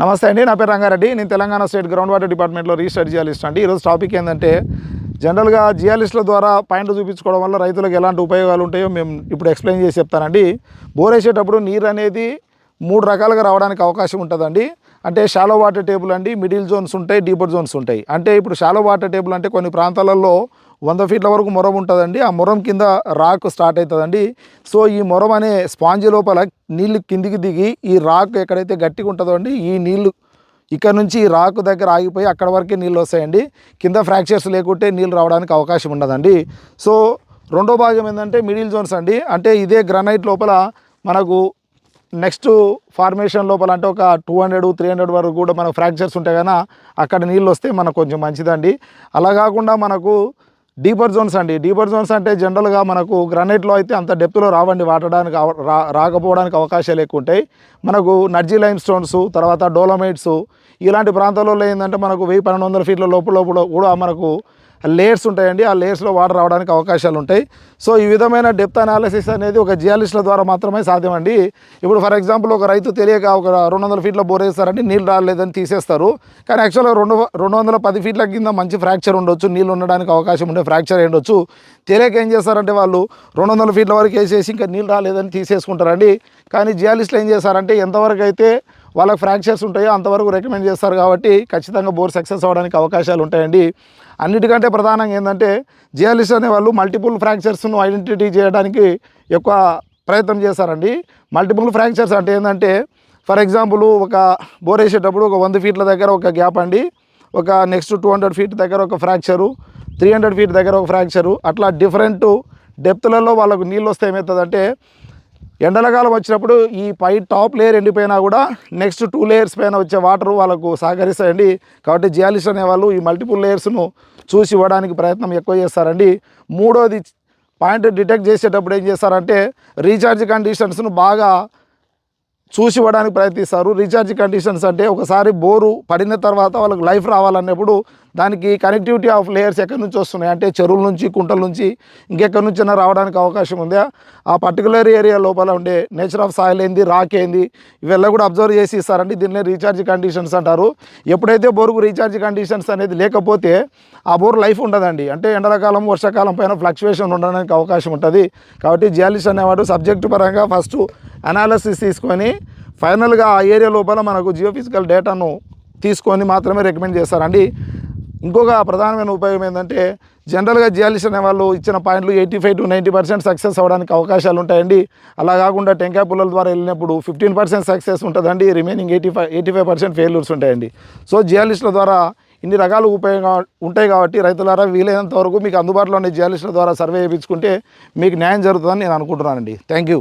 నమస్తే అండి నా పేరు రంగారెడ్డి. నేను తెలంగాణ స్టేట్ గ్రౌండ్ వాటర్ డిపార్ట్మెంట్లో రీసెర్చ్ జియాలిస్ట్ అండి. ఈరోజు టాపిక్ ఏంటంటే జనరల్గా జియాలిస్టుల ద్వారా పాయింట్లు చూపించుకోవడం వల్ల రైతులకు ఎలాంటి ఉపయోగాలు ఉంటాయో మేము ఇప్పుడు ఎక్స్ప్లెయిన్ చేసి చెప్తానండి. బోర్ వేసేటప్పుడు నీరు అనేది మూడు రకాలుగా రావడానికి అవకాశం ఉంటుందండి. అంటే షాలో వాటర్ టేబుల్ అండి మిడిల్ జోన్స్ ఉంటాయి డీపర్ జోన్స్ ఉంటాయి. అంటే ఇప్పుడు షాలో వాటర్ టేబుల్ అంటే కొన్ని ప్రాంతాలలో వంద ఫీట్ల వరకు మొరం ఉంటుందండి. ఆ మొరం కింద రాక్ స్టార్ట్ అవుతుందండి సో ఈ మొరం అనే స్పాంజ్ లోపల నీళ్ళు కిందికి దిగి ఈ రాక్ ఎక్కడైతే గట్టిగా ఉంటుందో అండి ఈ నీళ్ళు ఇక్కడ నుంచి ఈ రాకు దగ్గర ఆగిపోయి అక్కడ వరకే నీళ్ళు వస్తాయండి. కింద ఫ్రాక్చర్స్ లేకుంటే నీళ్ళు రావడానికి అవకాశం ఉండదండి. సో రెండో భాగం ఏంటంటే మిడిల్ జోన్స్ అండి. అంటే ఇదే గ్రనైట్ లోపల మనకు నెక్స్ట్ ఫార్మేషన్ లోపల అంటే ఒక టూ హండ్రెడ్ త్రీ హండ్రెడ్ వరకు కూడా మనకు ఫ్రాక్చర్స్ ఉంటాయి కదా అక్కడ నీళ్ళు వస్తే మనకు కొంచెం మంచిదండి. అలా కాకుండా మనకు డీపర్ జోన్స్ అండి. డీపర్ జోన్స్ అంటే జనరల్గా మనకు గ్రానైట్లో అయితే అంత డెప్త్లో రావండి వాడడానికి అవ- రా రాకపోవడానికి అవకాశాలు ఎక్కువ ఉంటాయి. మనకు నర్జీ లైమ్ స్టోన్స్ తర్వాత డోలమైట్స్ ఇలాంటి ప్రాంతాలలో ఏంటంటే మనకు వెయ్యి పన్నెండు వందల ఫీట్ల లోపల లోపల కూడా మనకు లేయర్స్ ఉంటాయండి. ఆ లేయర్స్లో వాటర్ రావడానికి అవకాశాలు ఉంటాయి. సో ఈ విధమైన డెప్త్ అనాలిసిస్ అనేది ఒక జియాలిస్ట్ల ద్వారా మాత్రమే సాధ్యమండి. ఇప్పుడు ఫర్ ఎగ్జాంపుల్ ఒక రైతు తెలియక ఒక రెండు వందల ఫీట్ల బోర్ వేస్తారంటే నీళ్ళు రాలేదని తీసేస్తారు. కానీ యాక్చువల్గా రెండు రెండు వందల పది ఫీట్ల కింద మంచి ఫ్రాక్చర్ ఉండొచ్చు. నీళ్ళు ఉండడానికి అవకాశం ఉండే ఫ్రాక్చర్ ఉండొచ్చు. తెలియక ఏం చేస్తారంటే వాళ్ళు రెండు వందల ఫీట్ల వరకు వేసేసి ఇంకా నీళ్ళు రాలేదని తీసేసుకుంటారండి. కానీ జియాలిస్టులు ఏం చేస్తారంటే ఎంతవరకు అయితే వాళ్ళకి ఫ్రాక్చర్స్ ఉంటాయో అంతవరకు రికమెండ్ చేస్తారు కాబట్టి ఖచ్చితంగా బోర్ సక్సెస్ అవ్వడానికి అవకాశాలు ఉంటాయండి. అన్నిటికంటే ప్రధానంగా ఏంటంటే జియాలిస్ట్ అనే వాళ్ళు మల్టిపుల్ ఫ్రాక్చర్స్ను ఐడెంటిటీ చేయడానికి ఎక్కువ ప్రయత్నం చేస్తారండి. మల్టిపుల్ ఫ్రాక్చర్స్ అంటే ఏంటంటే ఫర్ ఎగ్జాంపుల్ ఒక బోర్ వేసేటప్పుడు ఒక వంద ఫీట్ల దగ్గర ఒక గ్యాప్ అండి. ఒక నెక్స్ట్ టూ హండ్రెడ్ ఫీట్ దగ్గర ఒక ఫ్రాక్చరు త్రీ హండ్రెడ్ ఫీట్ దగ్గర ఒక ఫ్రాక్చరు అట్లా డిఫరెంట్ డెప్త్లలో వాళ్ళకు నీళ్ళు వస్తే ఏమవుతుందంటే ఎండలకాలం వచ్చినప్పుడు ఈ పై టాప్ లేయర్ ఎండిపోయినా కూడా నెక్స్ట్ టూ లేయర్స్ పైన వచ్చే వాటర్ వాళ్ళకు సహకరిస్తాయండి. కాబట్టి జియాలిస్ట్ అనేవాళ్ళు ఈ మల్టిపుల్ లేయర్స్ను చూసి ఇవ్వడానికి ప్రయత్నం ఎక్కువ చేస్తారండి. మూడోది పాయింట్ డిటెక్ట్ చేసేటప్పుడు ఏం చేస్తారంటే రీఛార్జ్ కండిషన్స్ను బాగా చూసి ఇవ్వడానికి ప్రయత్నిస్తారు. రీఛార్జ్ కండిషన్స్ అంటే ఒకసారి బోరు పడిన తర్వాత వాళ్ళకి లైఫ్ రావాలన్నప్పుడు దానికి కనెక్టివిటీ ఆఫ్ లేయర్స్ ఎక్కడి నుంచి వస్తున్నాయి? అంటే చెరువుల నుంచి కుంటల నుంచి ఇంకెక్కడి నుంచైనా రావడానికి అవకాశం ఉందా? ఆ పర్టికులర్ ఏరియా లోపల ఉండే నేచర్ ఆఫ్ సాయిల్ ఏంది రాక్ ఏంది ఇవెల్లా కూడా అబ్జర్వ్ చేసి ఇస్తారండి. దీన్నే రీఛార్జ్ కండిషన్స్ అంటారు. ఎప్పుడైతే బోరుకు రీఛార్జ్ కండిషన్స్ అనేది లేకపోతే ఆ బోర్ లైఫ్ ఉండదండి. అంటే ఎండలకాలం వర్షాకాలం పైన ఫ్లక్చువేషన్ ఉండడానికి అవకాశం ఉంటుంది. కాబట్టి జియాలిస్ట్ అనేవాడు సబ్జెక్టు పరంగా ఫస్ట్ అనాలిసిస్ తీసుకొని ఫైనల్గా ఆ ఏరియా లోపల మనకు జియోఫిజికల్ డేటాను తీసుకొని మాత్రమే రికమెండ్ చేస్తారండి. ఇంకొక ప్రధానమైన ఉపయోగం ఏంటంటే జనరల్గా జియాలిస్ట్ అనే వాళ్ళు ఇచ్చిన పాయింట్లు eighty five to ninety percent success అవ్వడానికి అవకాశాలు ఉంటాయండి. అలా కాకుండా టెంకాయ పుల్లల ద్వారా వెళ్ళినప్పుడు ఫిఫ్టీన్ పర్సెంట్ సక్సెస్ ఉంటుందండి. Remaining eighty five eighty five percent failures ఉంటాయండి. సో జియాలిస్టుల ద్వారా ఇన్ని రకాల ఉపయోగం ఉంటాయి కాబట్టి రైతులారా వీలైనంత వరకు మీకు అందుబాటులో ఉన్న జియాలిస్టుల ద్వారా సర్వే చేయించుకుంటే మీకు న్యాయం జరుగుతుందని నేను అనుకుంటున్నానండి. Thank you